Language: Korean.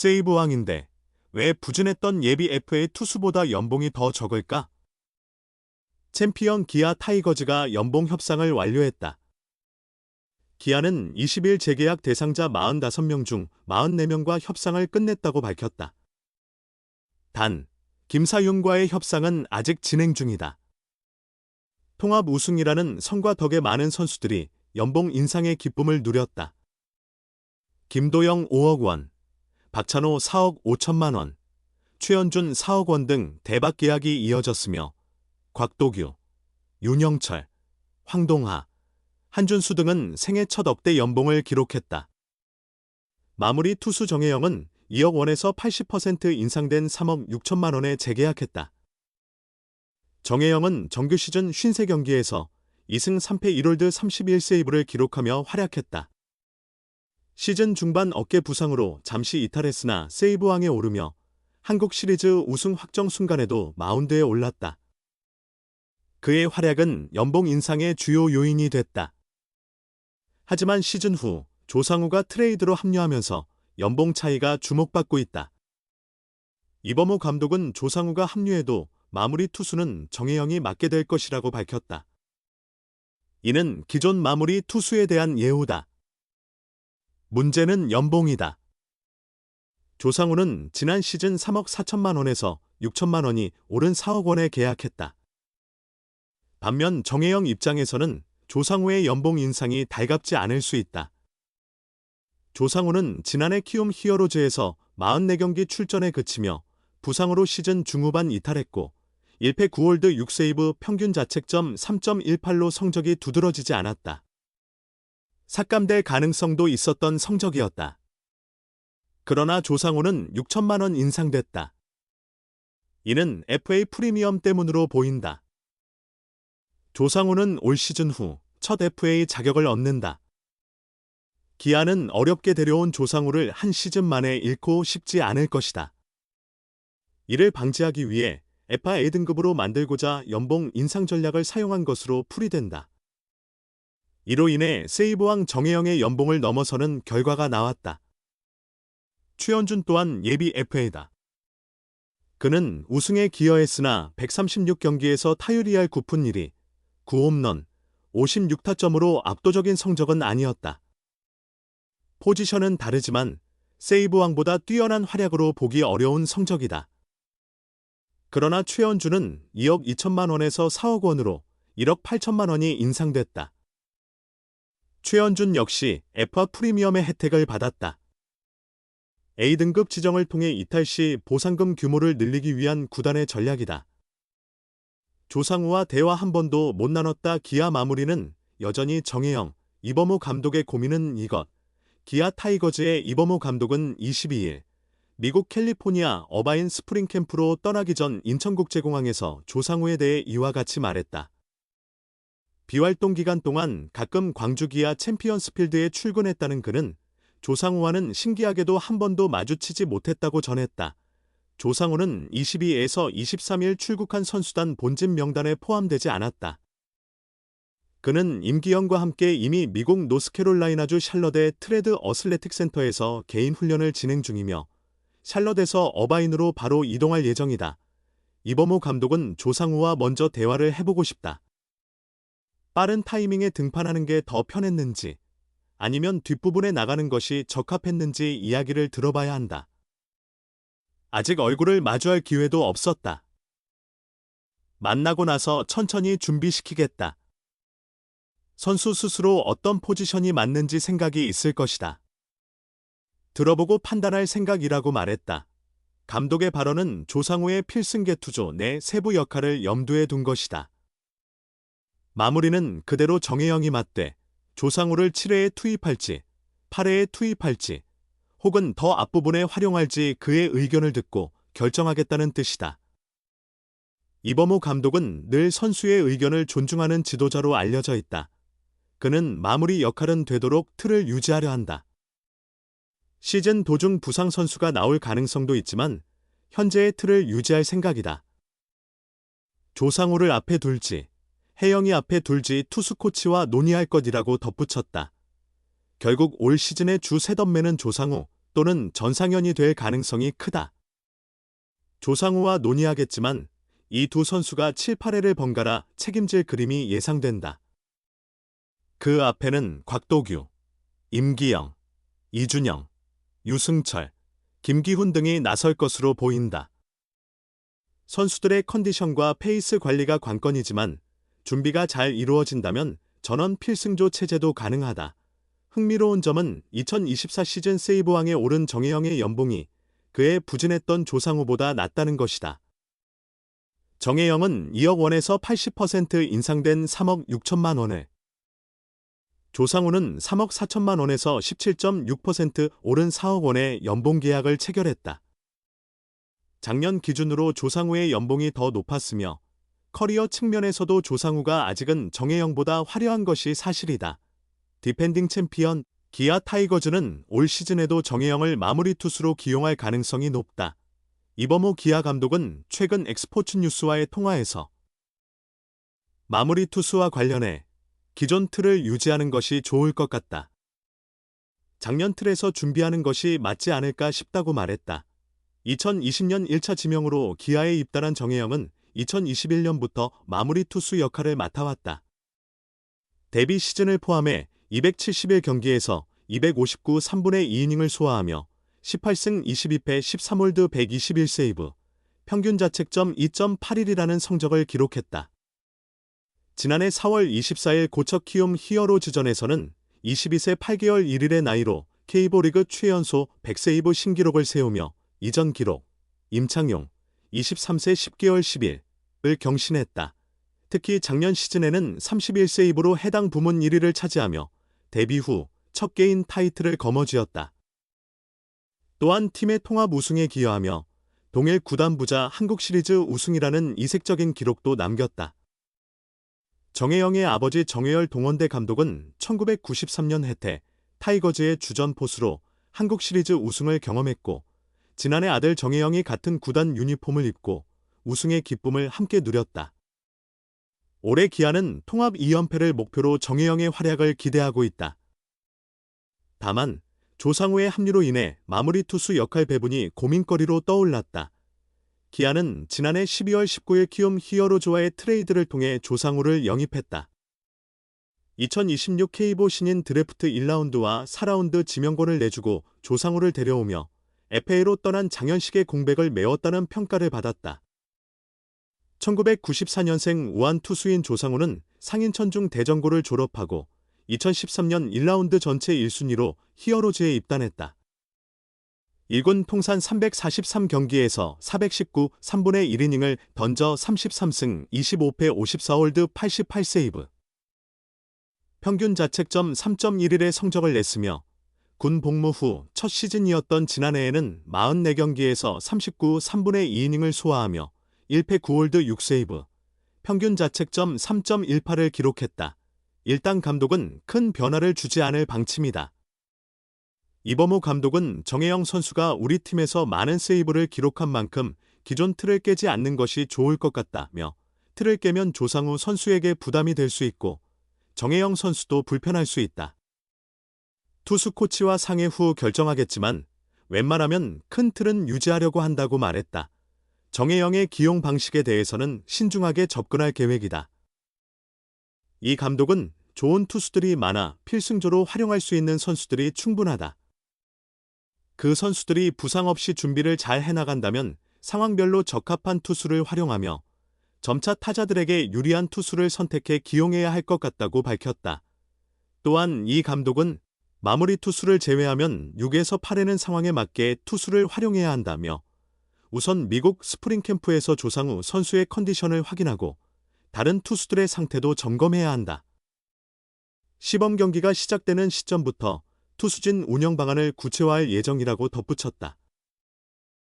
세이브왕인데 왜 부진했던 예비 FA 투수보다 연봉이 더 적을까? 챔피언 기아 타이거즈가 연봉 협상을 완료했다. 기아는 20일 재계약 대상자 45명 중 44명과 협상을 끝냈다고 밝혔다. 단, 김사윤과의 협상은 아직 진행 중이다. 통합 우승이라는 성과 덕에 많은 선수들이 연봉 인상의 기쁨을 누렸다. 김도영 5억 원, 박찬호 4억 5천만 원, 최현준 4억 원 등 대박 계약이 이어졌으며 곽도규, 윤영철, 황동하, 한준수 등은 생애 첫 억대 연봉을 기록했다. 마무리 투수 정혜영은 2억 원에서 80% 인상된 3억 6천만 원에 재계약했다. 정혜영은 정규 시즌 53경기에서 2승 3패 1홀드 31세이브를 기록하며 활약했다. 시즌 중반 어깨 부상으로 잠시 이탈했으나 세이브왕에 오르며 한국 시리즈 우승 확정 순간에도 마운드에 올랐다. 그의 활약은 연봉 인상의 주요 요인이 됐다. 하지만 시즌 후 조상우가 트레이드로 합류하면서 연봉 차이가 주목받고 있다. 이범호 감독은 조상우가 합류해도 마무리 투수는 정혜영이 맡게 될 것이라고 밝혔다. 이는 기존 마무리 투수에 대한 예우다. 문제는 연봉이다. 조상우는 지난 시즌 3억 4천만 원에서 6천만 원이 오른 4억 원에 계약했다. 반면 정혜영 입장에서는 조상우의 연봉 인상이 달갑지 않을 수 있다. 조상우는 지난해 키움 히어로즈에서 44경기 출전에 그치며 부상으로 시즌 중후반 이탈했고 1패 9홀드 6세이브 평균 자책점 3.18로 성적이 두드러지지 않았다. 삭감될 가능성도 있었던 성적이었다. 그러나 조상우는 6천만 원 인상됐다. 이는 FA 프리미엄 때문으로 보인다. 조상우는 올 시즌 후 첫 FA 자격을 얻는다. 기아는 어렵게 데려온 조상우를 한 시즌 만에 잃고 싶지 않을 것이다. 이를 방지하기 위해 에파 A등급으로 만들고자 연봉 인상 전략을 사용한 것으로 풀이된다. 이로 인해 세이브왕 정혜영의 연봉을 넘어서는 결과가 나왔다. 최현준 또한 예비 FA다. 그는 우승에 기여했으나 136경기에서 타율이 할 9푼 1이 9홈런, 56타점으로 압도적인 성적은 아니었다. 포지션은 다르지만 세이브왕보다 뛰어난 활약으로 보기 어려운 성적이다. 그러나 최현주는 2억 2천만 원에서 4억 원으로 1억 8천만 원이 인상됐다. 최현준 역시 F와 프리미엄의 혜택을 받았다. A등급 지정을 통해 이탈 시 보상금 규모를 늘리기 위한 구단의 전략이다. 조상우와 대화 한 번도 못 나눴다 기아 마무리는 여전히 정혜영, 이범호 감독의 고민은 이것. 기아 타이거즈의 이범호 감독은 22일 미국 캘리포니아 어바인 스프링 캠프로 떠나기 전 인천국제공항에서 조상우에 대해 이와 같이 말했다. 비활동 기간 동안 가끔 광주 기아 챔피언스 필드에 출근했다는 그는 조상우와는 신기하게도 한 번도 마주치지 못했다고 전했다. 조상우는 22에서 23일 출국한 선수단 본진 명단에 포함되지 않았다. 그는 임기영과 함께 이미 미국 노스캐롤라이나주 샬럿의 트레드 어슬레틱 센터에서 개인 훈련을 진행 중이며 샬럿에서 어바인으로 바로 이동할 예정이다. 이범호 감독은 조상우와 먼저 대화를 해보고 싶다. 빠른 타이밍에 등판하는 게 더 편했는지 아니면 뒷부분에 나가는 것이 적합했는지 이야기를 들어봐야 한다. 아직 얼굴을 마주할 기회도 없었다. 만나고 나서 천천히 준비시키겠다. 선수 스스로 어떤 포지션이 맞는지 생각이 있을 것이다. 들어보고 판단할 생각이라고 말했다. 감독의 발언은 조상우의 필승계 투조 내 세부 역할을 염두에 둔 것이다. 마무리는 그대로 정혜영이 맞대 조상우를 7회에 투입할지 8회에 투입할지 혹은 더 앞부분에 활용할지 그의 의견을 듣고 결정하겠다는 뜻이다. 이범호 감독은 늘 선수의 의견을 존중하는 지도자로 알려져 있다. 그는 마무리 역할은 되도록 틀을 유지하려 한다. 시즌 도중 부상 선수가 나올 가능성도 있지만 현재의 틀을 유지할 생각이다. 조상우를 앞에 둘지, 혜영이 앞에 둘지 투수 코치와 논의할 것이라고 덧붙였다. 결국 올 시즌의 주 세덤매는 조상우, 또는 전상현이 될 가능성이 크다. 조상우와 논의하겠지만 이 두 선수가 7, 8회를 번갈아 책임질 그림이 예상된다. 그 앞에는 곽도규, 임기영, 이준영, 유승철, 김기훈 등이 나설 것으로 보인다. 선수들의 컨디션과 페이스 관리가 관건이지만 준비가 잘 이루어진다면 전원 필승조 체제도 가능하다. 흥미로운 점은 2024 시즌 세이브왕에 오른 정혜영의 연봉이 그의 부진했던 조상우보다 낮다는 것이다. 정혜영은 2억 원에서 80% 인상된 3억 6천만 원을, 조상우는 3억 4천만 원에서 17.6% 오른 4억 원의 연봉 계약을 체결했다. 작년 기준으로 조상우의 연봉이 더 높았으며 커리어 측면에서도 조상우가 아직은 정혜영보다 화려한 것이 사실이다. 디펜딩 챔피언 기아 타이거즈는 올 시즌에도 정혜영을 마무리 투수로 기용할 가능성이 높다. 이범호 기아 감독은 최근 엑스포츠 뉴스와의 통화에서 마무리 투수와 관련해 기존 틀을 유지하는 것이 좋을 것 같다. 작년 틀에서 준비하는 것이 맞지 않을까 싶다고 말했다. 2020년 1차 지명으로 기아에 입단한 정혜영은 2021년부터 마무리 투수 역할을 맡아왔다. 데뷔 시즌을 포함해 271 경기에서 259 3분의 2이닝을 소화하며 18승 22패 13홀드 121세이브, 평균 자책점 2.81이라는 성적을 기록했다. 지난해 4월 24일 고척 키움 히어로즈전에서는 22세 8개월 1일의 나이로 K보 리그 최연소 100세이브 신기록을 세우며 이전 기록, 임창용, 23세 10개월 10일을 경신했다. 특히 작년 시즌에는 31세이브로 해당 부문 1위를 차지하며 데뷔 후 첫 개인 타이틀을 거머쥐었다. 또한 팀의 통합 우승에 기여하며 동일 구단 부자 한국 시리즈 우승이라는 이색적인 기록도 남겼다. 정혜영의 아버지 정혜열 동원대 감독은 1993년 해태 타이거즈의 주전 포수로 한국 시리즈 우승을 경험했고 지난해 아들 정혜영이 같은 구단 유니폼을 입고 우승의 기쁨을 함께 누렸다. 올해 기아는 통합 2연패를 목표로 정혜영의 활약을 기대하고 있다. 다만 조상우의 합류로 인해 마무리 투수 역할 배분이 고민거리로 떠올랐다. 기아는 지난해 12월 19일 키움 히어로즈와의 트레이드를 통해 조상우를 영입했다. 2026 K보 신인 드래프트 1라운드와 4라운드 지명권을 내주고 조상우를 데려오며 FA로 떠난 장현식의 공백을 메웠다는 평가를 받았다. 1994년생 우한 투수인 조상우는 상인천중 대전고를 졸업하고 2013년 1라운드 전체 1순위로 히어로즈에 입단했다. 1군 통산 343경기에서 419 3분의 1이닝을 던져 33승 25패 54홀드 88세이브. 평균 자책점 3.11의 성적을 냈으며 군 복무 후 첫 시즌이었던 지난해에는 44경기에서 39 3분의 2이닝을 소화하며 1패 9홀드 6세이브, 평균 자책점 3.18을 기록했다. 일단 감독은 큰 변화를 주지 않을 방침이다. 이범호 감독은 정혜영 선수가 우리 팀에서 많은 세이브를 기록한 만큼 기존 틀을 깨지 않는 것이 좋을 것 같다며 틀을 깨면 조상우 선수에게 부담이 될 수 있고 정혜영 선수도 불편할 수 있다. 투수 코치와 상해 후 결정하겠지만 웬만하면 큰 틀은 유지하려고 한다고 말했다. 정혜영의 기용 방식에 대해서는 신중하게 접근할 계획이다. 이 감독은 좋은 투수들이 많아 필승조로 활용할 수 있는 선수들이 충분하다. 그 선수들이 부상 없이 준비를 잘 해나간다면 상황별로 적합한 투수를 활용하며 점차 타자들에게 유리한 투수를 선택해 기용해야 할 것 같다고 밝혔다. 또한 이 감독은 마무리 투수를 제외하면 6에서 8회는 상황에 맞게 투수를 활용해야 한다며 우선 미국 스프링 캠프에서 조상 후 선수의 컨디션을 확인하고 다른 투수들의 상태도 점검해야 한다. 시범 경기가 시작되는 시점부터 투수진 운영 방안을 구체화할 예정이라고 덧붙였다.